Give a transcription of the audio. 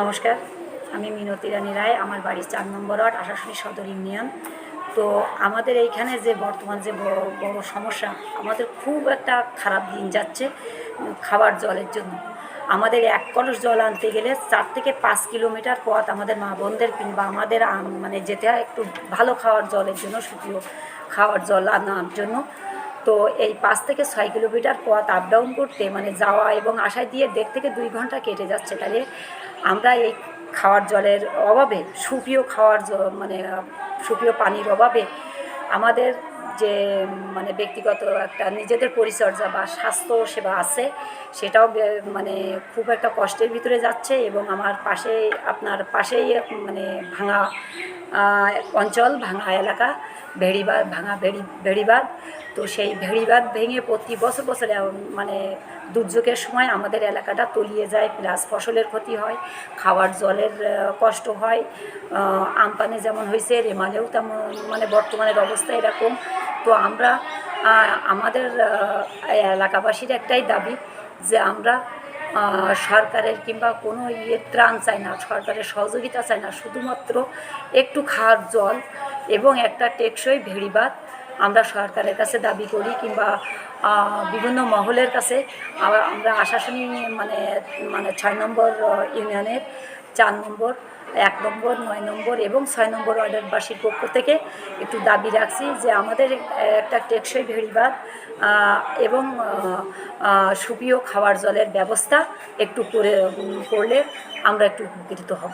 নমস্কার, আমি মিনতি রানী রায়, আমার বাড়ি চার নম্বর ওয়ার্ড আশাশুনি সদর ইউনিয়ন। তো আমাদের এইখানে যে বর্তমান যে বড় বড় সমস্যা, আমাদের খুব একটা খারাপ দিন যাচ্ছে খাবার জলের জন্য। আমাদের এক কলস জল আনতে গেলে চার থেকে পাঁচ কিলোমিটার পথ আমাদের মা বোনদের কিংবা আমাদের মানে যেতে হয় একটু ভালো খাওয়ার জলের জন্য শুকনো খাওয়ার জল আনার জন্য। তো এই পাঁচ থেকে ছয় কিলোমিটার পথ আপ ডাউন করতে মানে যাওয়া এবং আসায় দিয়ে দেড় থেকে দুই ঘণ্টা কেটে যাচ্ছে। তাহলে আমরা এই খাওয়ার জলের অভাবে সুপীয় খাওয়ার মানে সুপীয় পানির অভাবে আমাদের যে মানে ব্যক্তিগত একটা নিজেদের পরিচর্যা বা স্বাস্থ্য সেবা আছে, সেটাও মানে খুব একটা কষ্টের ভিতরে যাচ্ছে এবং আমার পাশে আপনার পাশেই মানে ভাঙা অঞ্চল ভাঙা এলাকা, ভেড়িবাদ, ভাঙা ভেড়ি, ভেড়িবাদ। তো সেই ভেড়িবাদ ভেঙে প্রতি বছর বছর মানে দুর্যোগের সময় আমাদের এলাকাটা তলিয়ে যায়, প্লাস ফসলের ক্ষতি হয়, খাওয়ার জলের কষ্ট হয়। আমপানে যেমন হয়েছে, রেমালেও তেমন মানে বর্তমানের অবস্থা এরকম। তো আমরা আমাদের এলাকাবাসীর একটাই দাবি যে আমরা সরকারের কিংবা কোনো ইয়ে ত্রাণ চায় না, সরকারের সহযোগিতা চায় না, শুধুমাত্র একটু খাওয়ার জল এবং একটা টেকসই ভেড়িবাদ আমরা সরকারের কাছে দাবি করি কিংবা বিভিন্ন মহলের কাছে। আমরা আশাশুনি মানে মানে ছয় নম্বর ইউনিয়নের চার নম্বর, এক নম্বর, নয় নম্বর এবং ছয় নম্বর ওয়ার্ডেরবাসীর পক্ষ থেকে একটু দাবি রাখছি যে আমাদের একটা টেকসই ভেড়িবাদ এবং সুপীয় খাওয়ার জলের ব্যবস্থা একটু করে করলে আমরা একটু উপকৃত হব।